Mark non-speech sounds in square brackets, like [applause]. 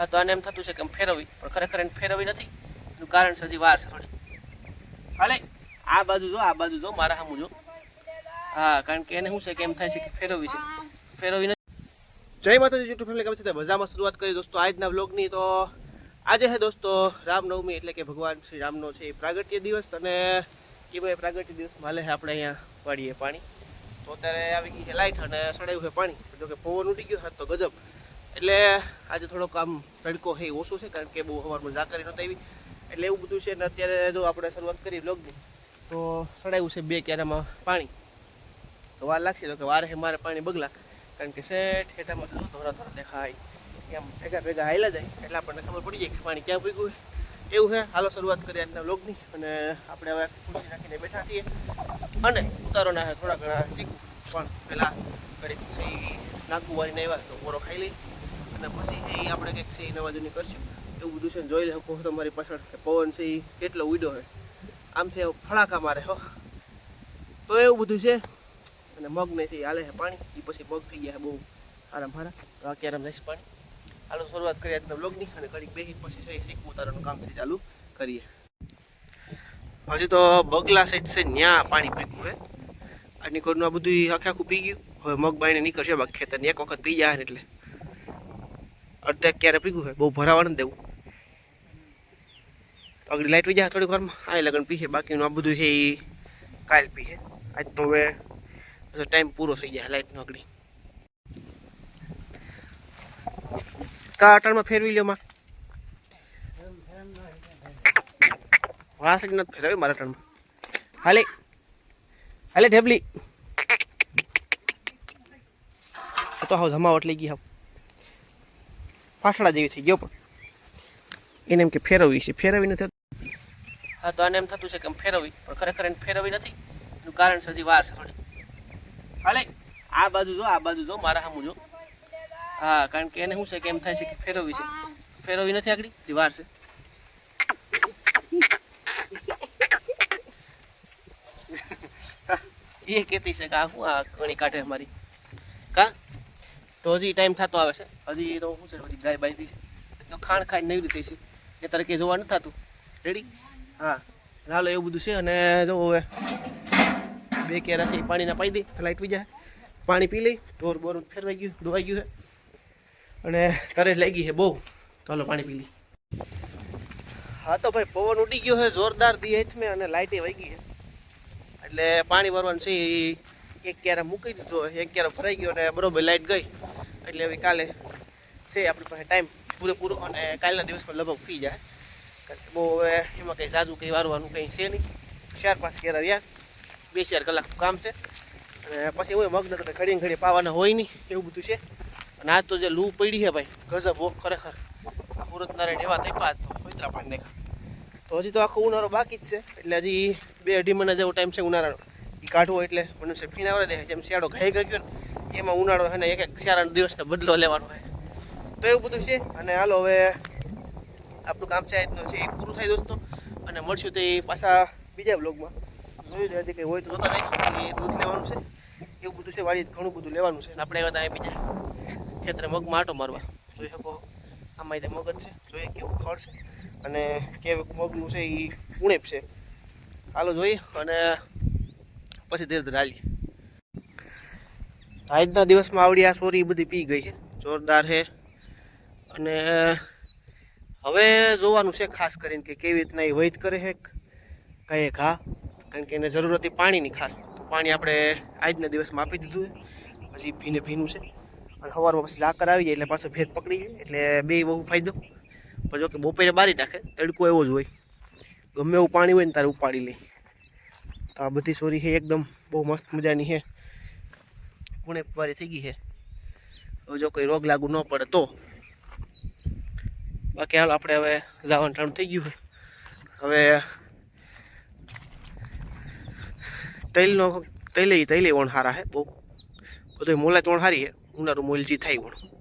હા તો આને એમ થતું છે કે ફેરવી પણ ખરેખર એને ફેરવવી નથી. એનું કારણ છે હજી વાર છે થોડી. હાલે, આ બાજુ જો, આ બાજુ જો, મારા સામું જો. હા, કારણ કે એને શું છે કે એમ થાય છે કે ફેરવવી છે. ફેરવી નથી. જય માતાજી યુટ્યુબ ફેમિલી કેમ છે મજામાં શરૂઆત કરી. દોસ્તો, આજના વ્લોગની તો આજે છે દોસ્તો રામનવમી, એટલે કે ભગવાન શ્રી રામનો છે એ પ્રાગટ્ય દિવસ. અને એ ભાઈ પ્રાગટ્ય દિવસ માલે છે આપણે અહીંયા પાડીએ પાણી. તો અત્યારે આવી ગઈ છે લાઇટ અને સડાયું છે પાણી. જો કે પવન ઉડી ગયો હતો ગજબ. એટલે આજે થોડોક આમ તડકો છે ઓછો છે, કારણ કે બહુ સવારમાં ઝાકરી નહોતા આવી. એટલે એવું બધું છે ને અત્યારે જો આપણે શરૂઆત કરી બ્લોગની તો સડાયું છે બે ક્યારામાં પાણી. તો વાર લાગશે તો કે વારે છે મારે પાણી બગલા, કારણ કે શેઠ હેઠામાં તો ધોરા ધોરા દેખાય. એમ ભેગા ભેગા હાલ્યા જાય, એટલે આપણને ખબર પડી જાય કે પાણી ક્યાં પૂગ્યું છે. એવું છે, હાલો શરૂઆત કરીએ આજના બ્લોગની અને આપણે હવે ખુરશી રાખીને બેઠા છીએ. અને ઉતારોના થોડા ઘણા શીખું. પણ પહેલાં ઘડીક નાગુ વાળીને આવ્યા, તો ઓરો ખાઈ લઈ. અને પછી એ આપણે કંઈક સહી નવાજુની કરશું. એવું બધું છે જોઈ શકો તમારી પાછળ કે પવન છે એ કેટલો ઉડ્યો છે. આમથી ફળાકા મારે હો. તો એવું બધું છે. અને મગ નથી હાલે છે પાણી. એ પછી મગ થઈ ગયા બહુ આરામ મારા તો આ ક્યારે જઈશ પાણી? હાલો, શરૂઆત કરીએ આજના બ્લોગની અને કડીક બેસી પછી છે શીખવું ઉતારવાનું કામ છે ચાલુ કરીએ. હજી તો બગલા સાઈડ છે, ન્યા પાણી પીવું છે. આજની કોરનું આ બધું આખે આખું પી ગયું. હવે મગ બાઈને નીકળશે, બાકી ખેતરને એક વખત પી જાય એટલે. અડધે ક્યારે પીગું છે બહુ ભરાવા નથી દેવું. તો આગળ લાઈટ વી જાય થોડીક વારમાં. આ લગન પીશે બાકીનું આ બધું છે એ કાલ પીશે આજ તો હવે પછી ટાઈમ પૂરો થઈ જાય લાઈટનો આગળ. કા અટાણમાં ફેરવી લ્યો માં વાસળી નથી ફેરવી મારા અટાણમાં. હાલે. હાલે ઢેબલી. તો હાવ જમાવટ લઈ ગઈ હાવ. પાછળા જેવી થઈ ગયો પણ. એને એમ કે ફેરવવી છે ફેરવી નથી હા, તો આને એમ થતું છે કે ફેરવવી, પણ ખરેખર એને ફેરવવી નથી. એનું કારણ છે હજી વાર છે થોડી. હાલે, આ બાજુ જો, આ બાજુ જો, મારા સામું જો. હા, કારણ કે એને શું છે કે એમ થાય છે કે ફેરવવી છે. ફેરવવી નથી આગળ, હજી વાર છે. [laughs] એ કહેતી છે કે આ શું આ કણી કાઢે મારી તો હજી ટાઈમ થતો આવે છે. હજી તો શું છે, હજી ગાય બાંધી છે. તો ખાણ ખાઈને નવી રીતે છે. એ તરીકે જોવા નથી થતું. રેડી હા. હાલો, એવું બધું છે અને જો હવે બે કેરા છે, એ પાણીના પાઈ દઈ લાઇટ વી જાય. પાણી પી લઈ, ઢોર બોર ફેરવાઈ ગયું, ધોવાઈ ગયું છે. અને કરે લાગી છે બહુ. હાલો, પાણી પી લઈ. હા તો ભાઈ, પવન ઉડી ગયો છે, જોરદાર દી હેઠમે અને લાઇટે વહી ગઈ છે. એટલે પાણી ભરવાનું છે એક ક્યારે મૂકી દીધો, એક ક્યારે ભરાઈ ગયો અને બરોબર લાઇટ ગઈ. એટલે હવે કાલે છે આપણી પાસે ટાઈમ પૂરેપૂરો અને કાલના દિવસમાં લગભગ ફી જાય. કારણ કે બહુ હવે એમાં કંઈ જાજુ કંઈ વારવાનું કંઈ છે નહીં. ચાર પાંચ કેરા રહ્યા. બે ચાર કલાકનું કામ છે. અને પછી હોય મગ્ન તો કંઈ ઘડી ઘડી પાવાના હોય નહીં એવું બધું છે. અને આજ તો જે લૂ પડી છે ભાઈ, ગજબ હો, ખરેખર. મુહૂર્ત નારાયણ એવા તૈપા તો પૈતરા પણ દેખા. તો હજી તો આખો ઉનાળો બાકી જ છે. એટલે હજી બે અઢી મહિના જેવો ટાઈમ છે ઉનાળાનો. એ કાઢવો એટલે મનુષ્ય ફીનાવડે દે, જેમ શિયાળો ઘાઈ ગયો ને એમાં ઉનાળો છે ને એક એક શિયાળાના દિવસનો બદલો લેવાનો હોય તો એવું બધું છે. અને હાલો હવે આપણું કામ છે આજનું છે. એ પૂરું થાય દોસ્તો. અને મળશું તે પાછા બીજા બ્લોગમાં જોયું હજી કંઈ હોય તો જોતા નહીં એ દૂધ લેવાનું છે. એવું બધું છે, વાળી ઘણું બધું લેવાનું છે. અને આપણે આવ્યા હતા બીજા ખેતરે મગમાં આટો મારવા. જોઈ શકો આમાં મગજ છે. જોઈએ કેવું ખડ છે. અને કેવું મગનું છે એ ઉણેપ છે. હાલો જોઈએ. અને પછી ધીરે ધીરે હાલીએ. આજના દિવસમાં આવડી આ સોરી બધી પી ગઈ છે. જોરદાર છે. અને હવે જોવાનું છે ખાસ કરીને કે કેવી રીતના એ વૈદ કરે છે, કઈ ઘા. કારણ કે એને જરૂર હતી પાણીની ખાસ. પાણી આપણે આજના દિવસમાં આપી દીધું છે. હજી ભીને ભીનું છે. અને સવારમાં પછી ઝાકર આવી જાય એટલે પાછો ભેદ પકડી જાય એટલે બે બહુ ફાયદો. પણ જો કે બપોરે બારી નાખે. તડકો એવો જ હોય. ગમે એવું પાણી હોય ને તારે ઉપાડી લે. તો આ બધી સોરી છે એકદમ બહુ મસ્ત મજાની છે. કુણે વારી થઈ ગઈ છે. હવે જો કોઈ રોગ લાગુ ન પડે તો. બાકી હાલ આપણે હવે જવાનું ટાણું થઈ ગયું હવે તૈલનો તૈલે તૈલે વણ સારા છે બહુ. બધું મોલા ત્રણ સારી છે. ઉનાળું મોલજી થાય વણ.